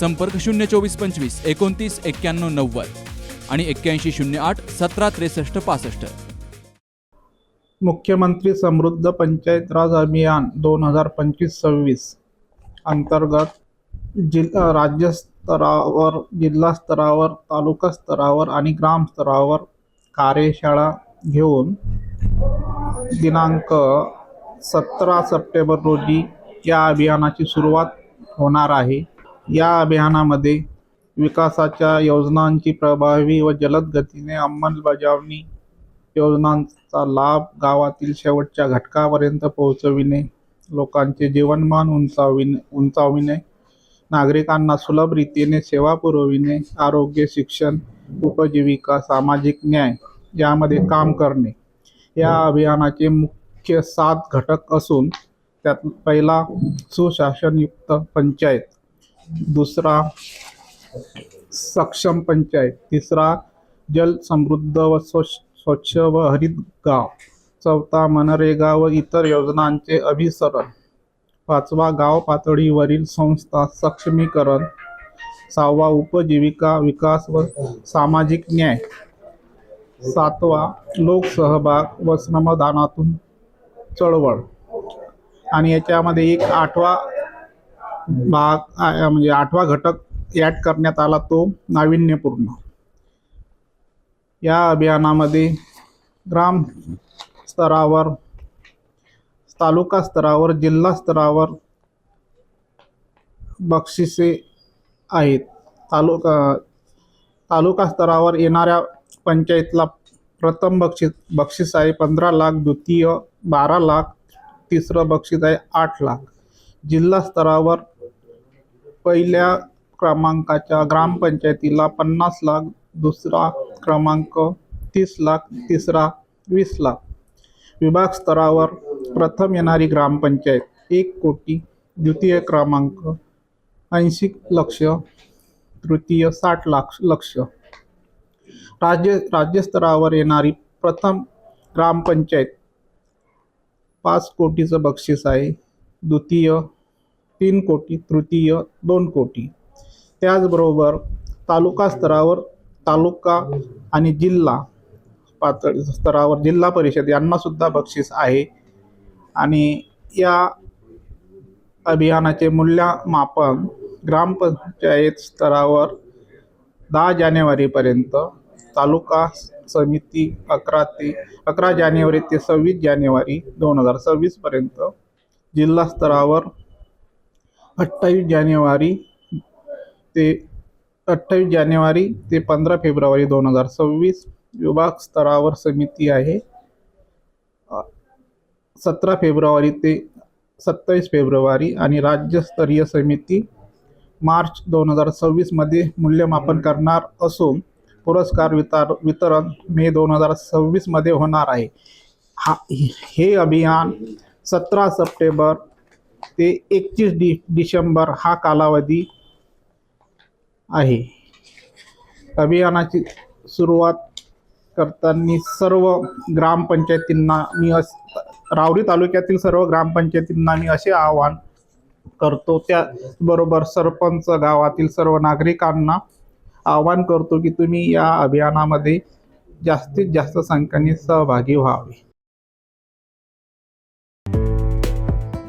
संपर्क शून्य चोवीस पंचवीस एकोणतीस एक्क्याण्णव नव्वद आणि एक्क्याऐंशी शून्य आठ सतरा त्रेसष्ट पासष्ट. मुख्यमंत्री समृद्ध पंचायत राज अभियान दोन हजार पंचवीस सव्वीस अंतर्गत जिल्हा राज्यस्तरावर जिल्हा स्तरावर तालुका स्तरावर आणि ग्राम स्तरावर कार्यशाळा घेऊन दिनांक सतरा सप्टेंबर रोजी या अभियानाची सुरुवात होणार आहे. या अभियानामध्ये विकासाच्या योजनांची प्रभावी व जलद गतीने अंमलबजावणी योजनांचा लाभ गावातील शेवटच्या घटकापर्यंत पोहोचविणे लोकांचे जीवनमान उंचाविणे उंचाविणे नागरिकांना सुलभ रीतीने सेवा पुरविणे आरोग्य शिक्षण उपजीविका सामाजिक न्याय यामध्ये काम करणे. या अभियानाचे मुख्य सात घटक असून त्यात पहिला सुशासनयुक्त पंचायत दुसरा सक्षम पंचायत तिसरा जल समृद्ध व स्वच्छ स्वच्छ व हरित गाव चौथा मनरेगा व इतर योजनांचे अभिसरण पाचवा गाव पातळीवरील संस्था सक्षमीकरण सहावा उपजीविका विकास व सामाजिक न्याय सातवा लोकसहभाग व श्रमदानातून चळवळ. आणि याच्यामध्ये एक आठवा भाग म्हणजे आठवा घटक ॲड करण्यात आला तो नाविन्यपूर्ण. या अभियानामध्ये ग्राम स्तरावर तालुका स्तरावर जिल्हा स्तरावर बक्षिसे आहेत. तालुका तालुका स्तरावर येणाऱ्या पंचायतला प्रथम बक्षीस बक्षीस आहे पंधरा लाख द्वितीय बारा लाख तिसरं बक्षीस आहे आठ लाख. जिल्हा स्तरावर पहिल्या क्रमांकाच्या ग्रामपंचायतीला पन्नास लाख दुसरा क्रमांक तीस लाख तिसरा वीस लाख. विभाग स्तरावर प्रथम येणारी ग्रामपंचायत एक कोटी द्वितीय क्रमांक ऐंशी लक्ष तृतीय साठ लाख लक्ष. राज्य राज्यस्तरावर येणारी प्रथम ग्रामपंचायत पाच कोटीचं बक्षीस आहे. द्वितीय तीन कोटी तृतीय दोन कोटी. त्याचबरोबर तालुका स्तरावर तालुका आणि जिल्हा पातळी स्तरावर जिल्हा परिषद यांना सुद्धा बक्षीस आहे. आणि या अभियानाचे मूल्यमापन ग्रामपंचायत स्तरावर दहा जानेवारीपर्यंत तालुका समिती अकरा ते अकरा जानेवारी ते सव्वीस जानेवारी दोन हजार सव्वीसपर्यंत जिल्हा स्तरावर अठ्ठावीस जानेवारी ते अठ्ठावीस जानेवारी ते पंधरा फेब्रुवारी दोन हजार सव्वीस विभाग स्तरावर समिती आहे. सतरा फेब्रुवारी ते सत्तावीस फेब्रुवारी आणि राज्यस्तरीय समिती मार्च दोन हजार सव्वीसमध्ये मूल्यमापन करणार असून पुरस्कार वितार वितरण मे दोन हजार सव्वीसमध्ये होणार आहे. हा हे अभियान सतरा सप्टेंबर ते एकतीस डि डिसेंबर हा कालावधी आहे. अभियानाची सुरुवात करताना सर्व ग्रामपंचायतींना मी अस रावरी तालुक्यातील सर्व ग्रामपंचायतींना मी असे आवाहन करतो. त्याचबरोबर सरपंच गावातील सर्व नागरिकांना आवाहन करतो की तुम्ही या अभियानामध्ये जास्तीत जास्त संख्येने सहभागी व्हावे.